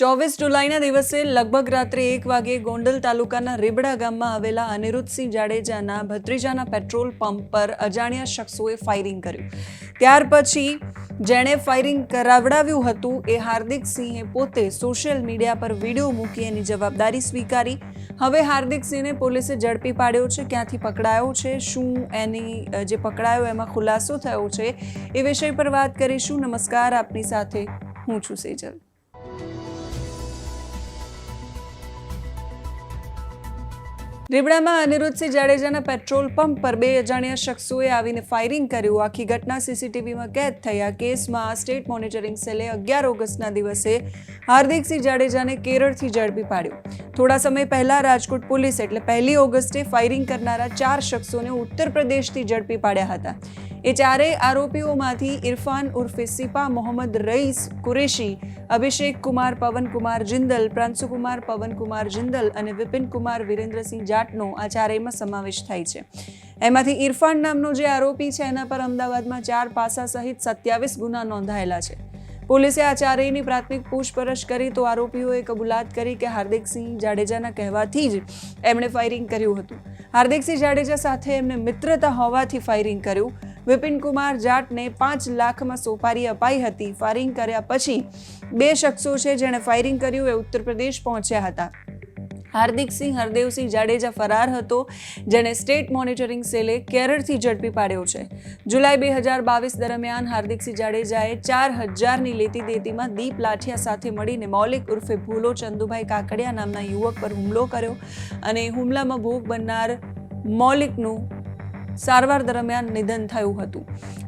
ચોવીસ જુલાઈના દિવસે લગભગ રાત્રે એક વાગે ગોંડલ તાલુકાના રીબડા ગામમાં આવેલા અનિરુદ્ધસિંહ જાડેજાના ભત્રીજાના પેટ્રોલ પંપ પર અજાણ્યા શખ્સોએ ફાયરિંગ કર્યું. ત્યાર પછી જેણે ફાયરિંગ કરાવડાવ્યું હતું, એ હાર્દિક સિંહે પોતે સોશિયલ મીડિયા પર વીડિયો મૂકી એની જવાબદારી સ્વીકારી. હવે હાર્દિક સિંહને પોલીસે ઝડપી પાડ્યો છે, ક્યાંથી પકડાયો છે, શું એની જે પકડાયો એમાં ખુલાસો થયો છે, એ વિષય પર વાત કરીશું. નમસ્કાર, આપની સાથે હું છું સેજલ. રીબડામાં અનિરુદ્ધસિંહ જાડેજાના પેટ્રોલ પંપ પર બે અજાણ્યા શખ્સોએ આવીને ફાયરિંગ કર્યું. આખી ઘટના સીસીટીવીમાં કેદ થઈ આ કેસમાં સ્ટેટ મોનિટરિંગ સેલે અગિયાર ઓગસ્ટના દિવસે હાર્દિકસિંહ જાડેજાને કેરળથી ઝડપી પાડ્યો. થોડા સમય પહેલા રાજકોટ પોલીસ એટલે પહેલી ઓગસ્ટે ફાયરિંગ કરનારા ચાર શખ્સોને ઉત્તર પ્રદેશથી ઝડપી પાડ્યા હતા. એ ચારેય આરોપીઓમાંથી ઇરફાન ઉર્ફે સિપા મોહમ્મદ રઈસ, કુરેશી, અભિષેક કુમાર પવનકુમાર જિંદલ પ્રાંશુકુમાર પવનકુમાર જિંદલ અને વિપિન કુમાર વિરેન્દ્રસિંહ જાટનો આ ચારેયમાં સમાવેશ થાય છે. એમાંથી ઇરફાન નામનો જે આરોપી છે, એના પર અમદાવાદમાં ચાર પાસા સહિત સત્યાવીસ ગુના નોંધાયેલા છે. પોલીસે આ ચારેયની પ્રાથમિક પૂછપરછ કરી તો આરોપીઓએ કબૂલાત કરી કે હાર્દિકસિંહ જાડેજાના કહેવાથી જ એમણે ફાયરિંગ કર્યું હતું. હાર્દિકસિંહ જાડેજા સાથે એમને મિત્રતા હોવાથી ફાયરિંગ કર્યું. વિપિન કુમાર જાટને પાંચ લાખમાં સોપારી અપાઈ હતી. ફાયરિંગ કર્યા પછી બે શખ્સો છે જેણે ફાયરિંગ કર્યું, એ ઉત્તર પ્રદેશ પહોંચ્યા હતા. હાર્દિકસિંહ હરદેવસિંહ જાડેજા ફરાર હતો જેને સ્ટેટ મોનિટરિંગ સેલે કેરળથી ઝડપી પાડ્યો છે. જુલાઈ બે હજાર બાવીસ દરમિયાન હાર્દિકસિંહ જાડેજાએ ચાર હજારની લેતી દેતીમાં દીપ લાઠિયા સાથે મળીને મૌલિક ઉર્ફે ભૂલો ચંદુભાઈ કાકડિયા નામના યુવક પર હુમલો કર્યો અને હુમલામાં ભોગ બનનાર મૌલિકનું સારવાર દરમિયાન નિધન થયું હતું.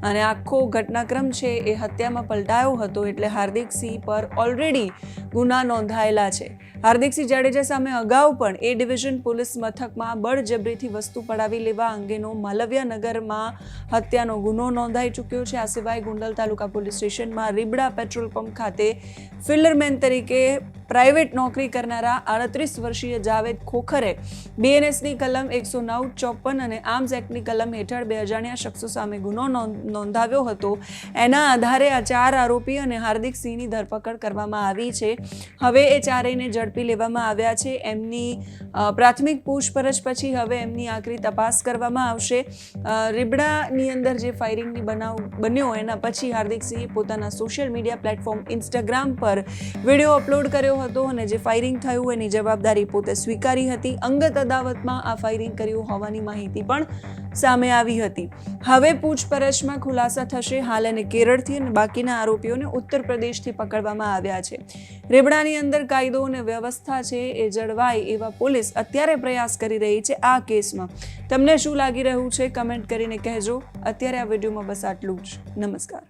અને આખો ઘટનાક્રમ છે એ હત્યામાં પલટાયો હતો એટલે હાર્દિકસિંહ પર ઓલરેડી ગુના નોંધાયેલા છે. હાર્દિકસિંહ જાડેજા સામે અગાઉ પણ એ ડિવિઝન પોલીસ મથકમાં બળજબરીથી વસ્તુ પડાવી લેવા અંગેનો માલવ્યા નગરમાં હત્યાનો ગુનો નોંધાઈ ચૂક્યો છે. આ સિવાય ગુંડલ તાલુકા પોલીસ સ્ટેશનમાં રીબડા પેટ્રોલ પંપ ખાતે ફિલ્ડરમેન તરીકે પ્રાઇવેટ નોકરી કરનારા આડત્રીસ વર્ષીય જાવેદ ખોખરે બીએનએસની કલમ એકસો નવ, ચોપન અને આર્મ્સ એક્ટની કલમ હેઠળ બે અજાણ્યા શખ્સો સામે ગુનો નોંધ- નોંધાવ્યો હતો. એના આધારે આ ચાર આરોપી અને હાર્દિક સિંહની ધરપકડ કરવામાં આવી છે. હવે એ ચારેયને ઝડપી લેવામાં આવ્યા છે. એમની પ્રાથમિક પૂછપરછ પછી હવે એમની આકરી તપાસ કરવામાં આવશે. રીબડાની અંદર જે ફાયરિંગની બનાવ બન્યો એના પછી હાર્દિક સિંહે પોતાના સોશિયલ મીડિયા પ્લેટફોર્મ ઇન્સ્ટાગ્રામ પર વીડિયો અપલોડ કર્યો હતો અને જે ફાયરિંગ થયું એની જવાબદારી પોતે સ્વીકારી હતી. અંગત અદાવતમાં આ ફાયરિંગ કર્યું હોવાની માહિતી પણ સામે આવી હતી. હવે પૂછપરછમાં ખુલાસા થશે હાલ એને કેરળથી અને બાકીના આરોપીઓને ઉત્તર પ્રદેશથી પકડવામાં આવ્યા છે. રેબડાની અંદર કાયદો અને વ્યવસ્થા છે એ જળવાય એવા પોલીસ અત્યારે પ્રયાસ કરી રહી છે આ કેસમાં. તમને શું લાગી રહ્યું છે? કમેન્ટ કરીને કહેજો. અત્યારે આ વિડીયોમાં બસ આટલું જ. નમસ્કાર.